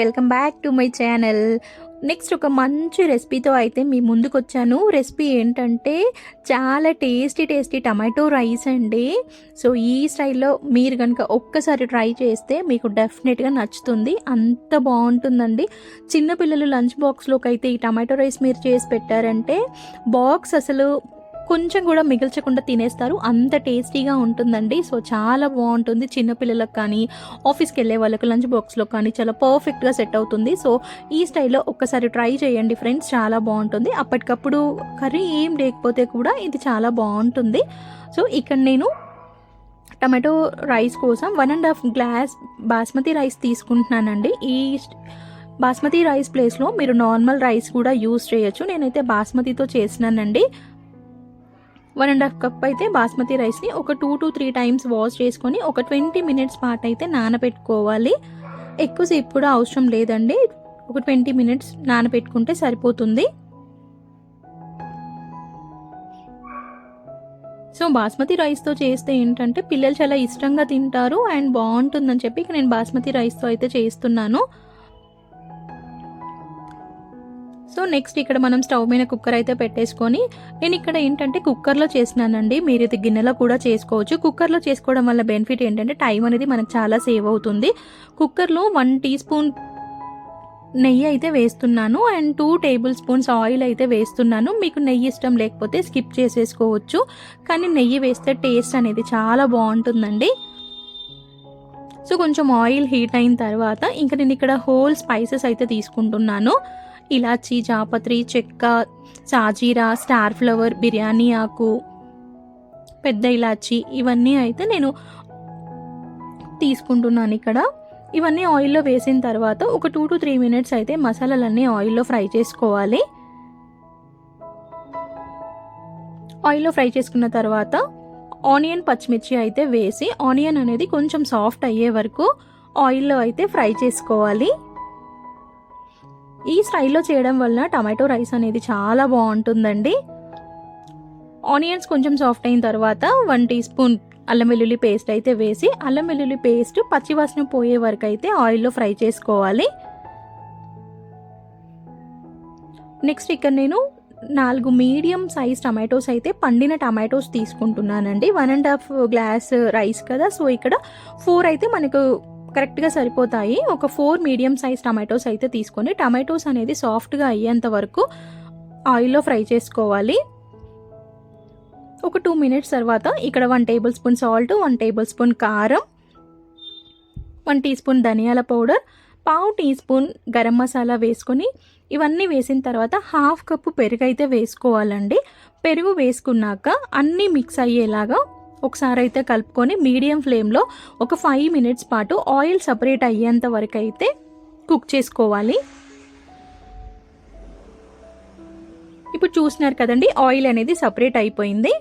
Welcome back to my channel. Next ఒక మంచి రెసిపీతో అయితే మీ ముందుకు వచ్చాను రెసిపీ ఏంటంటే చాలా టేస్టీ టేస్టీ టమాటో రైస్ అండి. సో ఈ స్టైల్లో మీరు కనుక ఒక్కసారి ట్రై చేస్తే మీకు డెఫినెట్గా నచ్చుతుంది. అంత బాగుంటుందండి. చిన్నపిల్లలు లంచ్ బాక్స్లోకి అయితే ఈ టమాటో రైస్ మీరు చేసి పెట్టారంటే బాక్స్ అసలు కొంచెం కూడా మిగిల్చకుండా తినేస్తారు. అంత టేస్టీగా ఉంటుందండి. సో చాలా బాగుంటుంది. చిన్నపిల్లలకు కానీ ఆఫీస్కి వెళ్ళే వాళ్ళకి లంచ్ బాక్స్లో కానీ చాలా పర్ఫెక్ట్గా సెట్ అవుతుంది. సో ఈ స్టైల్లో ఒక్కసారి ట్రై చేయండి ఫ్రెండ్స్. చాలా బాగుంటుంది. అప్పటికప్పుడు కర్రీ ఏం లేకపోతే కూడా ఇది చాలా బాగుంటుంది. సో ఇక్కడ నేను టమాటో రైస్ కోసం one and half glass basmati rice తీసుకుంటున్నానండి. ఈ బాస్మతి రైస్ ప్లేస్లో మీరు నార్మల్ రైస్ కూడా యూస్ చేయొచ్చు. నేనైతే బాస్మతితో చేసినానండి. వన్ అండ్ హాఫ్ కప్ అయితే బాస్మతి రైస్ని ఒక two two three times wash చేసుకొని ఒక ట్వంటీ మినిట్స్ పాటు అయితే నానబెట్టుకోవాలి ఎక్కువసేపు కూడా అవసరం లేదండి. ఒక ట్వంటీ మినిట్స్ నానబెట్టుకుంటే సరిపోతుంది. సో బాస్మతి రైస్తో చేస్తే ఏంటంటే పిల్లలు చాలా ఇష్టంగా తింటారు అండ్ బాగుంటుందని చెప్పి ఇక నేను బాస్మతి రైస్తో అయితే చేస్తున్నాను. సో నెక్స్ట్ ఇక్కడ మనం స్టవ్ మీద కుక్కర్ అయితే పెట్టేసుకొని నేను ఇక్కడ ఏంటంటే కుక్కర్లో చేసినానండి. మీరు ఇది గిన్నెలో కూడా చేసుకోవచ్చు. కుక్కర్లో చేసుకోవడం వల్ల బెనిఫిట్ ఏంటంటే టైం అనేది మనకు చాలా సేవ్ అవుతుంది. కుక్కర్లో వన్ టీ స్పూన్ నెయ్యి అయితే వేస్తున్నాను and two tablespoons oil అయితే వేస్తున్నాను. మీకు నెయ్యి ఇష్టం లేకపోతే స్కిప్ చేసేసుకోవచ్చు. కానీ నెయ్యి వేస్తే టేస్ట్ అనేది చాలా బాగుంటుందండి. సో కొంచెం ఆయిల్ హీట్ అయిన తర్వాత ఇంకా నేను ఇక్కడ హోల్ స్పైసెస్ అయితే తీసుకుంటున్నాను. ఇలాచీ జాపత్రి చెక్క సాజీరా స్టార్ ఫ్లవర్ బిర్యానీ ఆకు పెద్ద ఇలాచి ఇవన్నీ అయితే నేను తీసుకుంటున్నాను ఇక్కడ. ఇవన్నీ ఆయిల్లో వేసిన తర్వాత ఒక టూ టు త్రీ మినిట్స్ అయితే మసాలాలన్నీ ఆయిల్లో ఫ్రై చేసుకోవాలి. ఆయిల్లో ఫ్రై చేసుకున్న తర్వాత ఆనియన్ పచ్చిమిర్చి అయితే వేసి ఆనియన్ అనేది కొంచెం సాఫ్ట్ అయ్యే వరకు ఆయిల్లో అయితే ఫ్రై చేసుకోవాలి. ఈ స్టైల్లో చేయడం వల్ల టమాటో రైస్ అనేది చాలా బాగుంటుందండి. ఆనియన్స్ కొంచెం సాఫ్ట్ అయిన తర్వాత వన్ టీ స్పూన్ అల్లం వెల్లుల్లి పేస్ట్ అయితే వేసి అల్లం వెల్లుల్లి పేస్ట్ పచ్చివాసన పోయే వరకు అయితే ఆయిల్లో ఫ్రై చేసుకోవాలి. నెక్స్ట్ ఇక్కడ నేను నాలుగు మీడియం సైజ్ టమాటోస్ అయితే పండిన టమాటోస్ తీసుకుంటున్నానండి. One and half glass rice కదా సో ఇక్కడ ఫోర్ అయితే మనకు కరెక్ట్గా సరిపోతాయి. ఒక ఫోర్ మీడియం సైజ్ టమాటోస్ అయితే తీసుకొని టమాటోస్ అనేది సాఫ్ట్గా అయ్యేంత వరకు ఆయిల్లో ఫ్రై చేసుకోవాలి. ఒక టూ మినిట్స్ తర్వాత ఇక్కడ one tablespoon salt one tablespoon కారం వన్ టీ స్పూన్ ధనియాల పౌడర్ పావు టీ స్పూన్ గరం మసాలా వేసుకొని ఇవన్నీ వేసిన తర్వాత హాఫ్ కప్పు పెరుగు అయితే వేసుకోవాలండి. పెరుగు వేసుకున్నాక అన్నీ మిక్స్ అయ్యేలాగా ఒకసారి అయితే కలుపుకొని మీడియం ఫ్లేమ్లో ఒక ఫైవ్ మినిట్స్ పాటు ఆయిల్ సపరేట్ అయ్యేంత వరకు అయితే కుక్ చేసుకోవాలి. ఇప్పుడు చూసినారు కదండి ఆయిల్ అనేది సపరేట్ అయిపోయింది.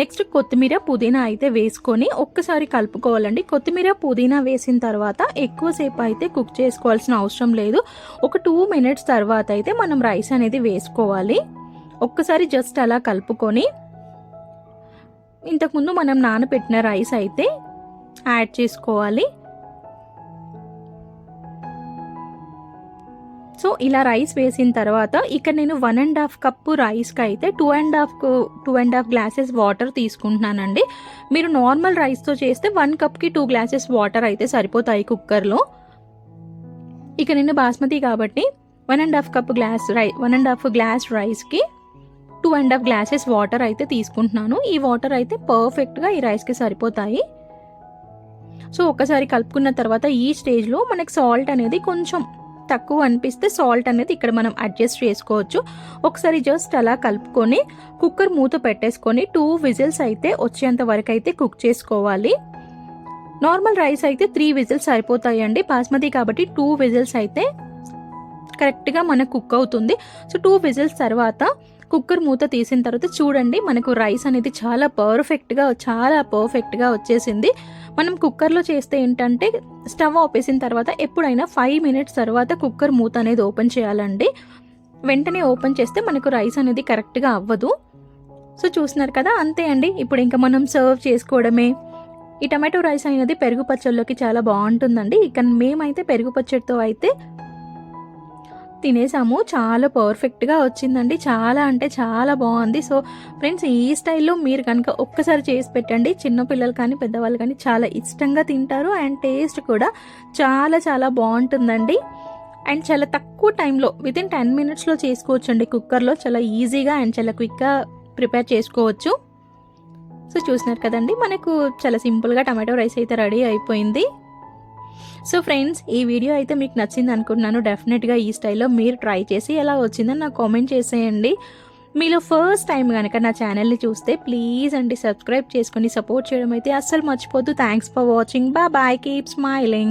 నెక్స్ట్ కొత్తిమీర పుదీనా అయితే వేసుకొని ఒక్కసారి కలుపుకోవాలండి. కొత్తిమీర పుదీనా వేసిన తర్వాత ఎక్కువసేపు అయితే కుక్ చేసుకోవాల్సిన అవసరం లేదు. ఒక టూ మినిట్స్ తర్వాత అయితే మనం రైస్ అనేది వేసుకోవాలి. ఒక్కసారి జస్ట్ అలా కలుపుకొని ఇంతకుముందు మనం నానబెట్టిన రైస్ అయితే యాడ్ చేసుకోవాలి. సో ఇలా రైస్ వేసిన తర్వాత ఇక్కడ నేను వన్ అండ్ హాఫ్ కప్పు రైస్కి అయితే two and half two and half glasses water తీసుకుంటున్నానండి. మీరు నార్మల్ రైస్తో చేస్తే వన్ కప్కి టూ గ్లాసెస్ వాటర్ అయితే సరిపోతాయి కుక్కర్లో. ఇక నేను బాస్మతి కాబట్టి one and half cup glass rye one and half glass రైస్కి two and half glasses water అయితే తీసుకుంటున్నాను. ఈ వాటర్ అయితే పర్ఫెక్ట్గా ఈ రైస్కి సరిపోతాయి. సో ఒకసారి కలుపుకున్న తర్వాత ఈ స్టేజ్లో మనకి సాల్ట్ అనేది కొంచెం తక్కువ అనిపిస్తే సాల్ట్ అనేది ఇక్కడ మనం అడ్జస్ట్ చేసుకోవచ్చు. ఒకసారి జస్ట్ అలా కలుపుకొని కుక్కర్ మూత పెట్టేసుకొని టూ విజిల్స్ అయితే వచ్చేంత వరకు అయితే కుక్ చేసుకోవాలి. నార్మల్ రైస్ అయితే త్రీ విజిల్స్ సరిపోతాయండి. బాస్మతి కాబట్టి టూ విజిల్స్ అయితే కరెక్ట్గా మనకు కుక్ అవుతుంది. సో టూ విజిల్స్ తర్వాత కుక్కర్ మూత తీసిన తర్వాత చూడండి మనకు రైస్ అనేది చాలా పర్ఫెక్ట్గా చాలా పర్ఫెక్ట్గా వచ్చేసింది. మనం కుక్కర్లో చేస్తే ఏంటంటే స్టవ్ ఆపేసిన తర్వాత ఎప్పుడైనా ఫైవ్ మినిట్స్ తర్వాత కుక్కర్ మూత అనేది ఓపెన్ చేయాలండి. వెంటనే ఓపెన్ చేస్తే మనకు రైస్ అనేది కరెక్ట్గా అవ్వదు. సో చూస్తున్నారు కదా అంతే అండి. ఇప్పుడు ఇంకా మనం సర్వ్ చేసుకోవడమే. ఈ టమాటో రైస్ అనేది పెరుగు పచ్చళ్ళలోకి చాలా బాగుంటుందండి. ఇక మేమైతే పెరుగు పచ్చడితో అయితే తినేసాము. చాలా పర్ఫెక్ట్గా వచ్చిందండి. చాలా అంటే చాలా బాగుంది. సో ఫ్రెండ్స్ ఈ స్టైల్లో మీరు కనుక ఒక్కసారి చేసి పెట్టండి. చిన్నపిల్లలు కానీ పెద్దవాళ్ళు కానీ చాలా ఇష్టంగా తింటారు. అండ్ టేస్ట్ కూడా చాలా చాలా బాగుంటుందండి. అండ్ చాలా తక్కువ టైంలో విత్ ఇన్ టెన్ మినిట్స్లో చేసుకోవచ్చు అండి కుక్కర్లో చాలా ఈజీగా అండ్ చాలా క్విక్గా ప్రిపేర్ చేసుకోవచ్చు. సో చూసినారు కదండి మనకు చాలా సింపుల్గా టమాటో రైస్ అయితే రెడీ అయిపోయింది. సో ఫ్రెండ్స్ ఈ వీడియో అయితే మీకు నచ్చింది అనుకుంటున్నాను. డెఫినెట్గా ఈ స్టైల్లో మీరు ట్రై చేసి ఎలా వచ్చిందని నాకు కామెంట్ చేసేయండి. మీలో ఫస్ట్ టైం కనుక నా ఛానల్ని చూస్తే ప్లీజ్ అండి సబ్స్క్రైబ్ చేసుకొని సపోర్ట్ చేయడం అయితే అస్సలు మర్చిపోద్దు. Thanks for watching bye bye keep smiling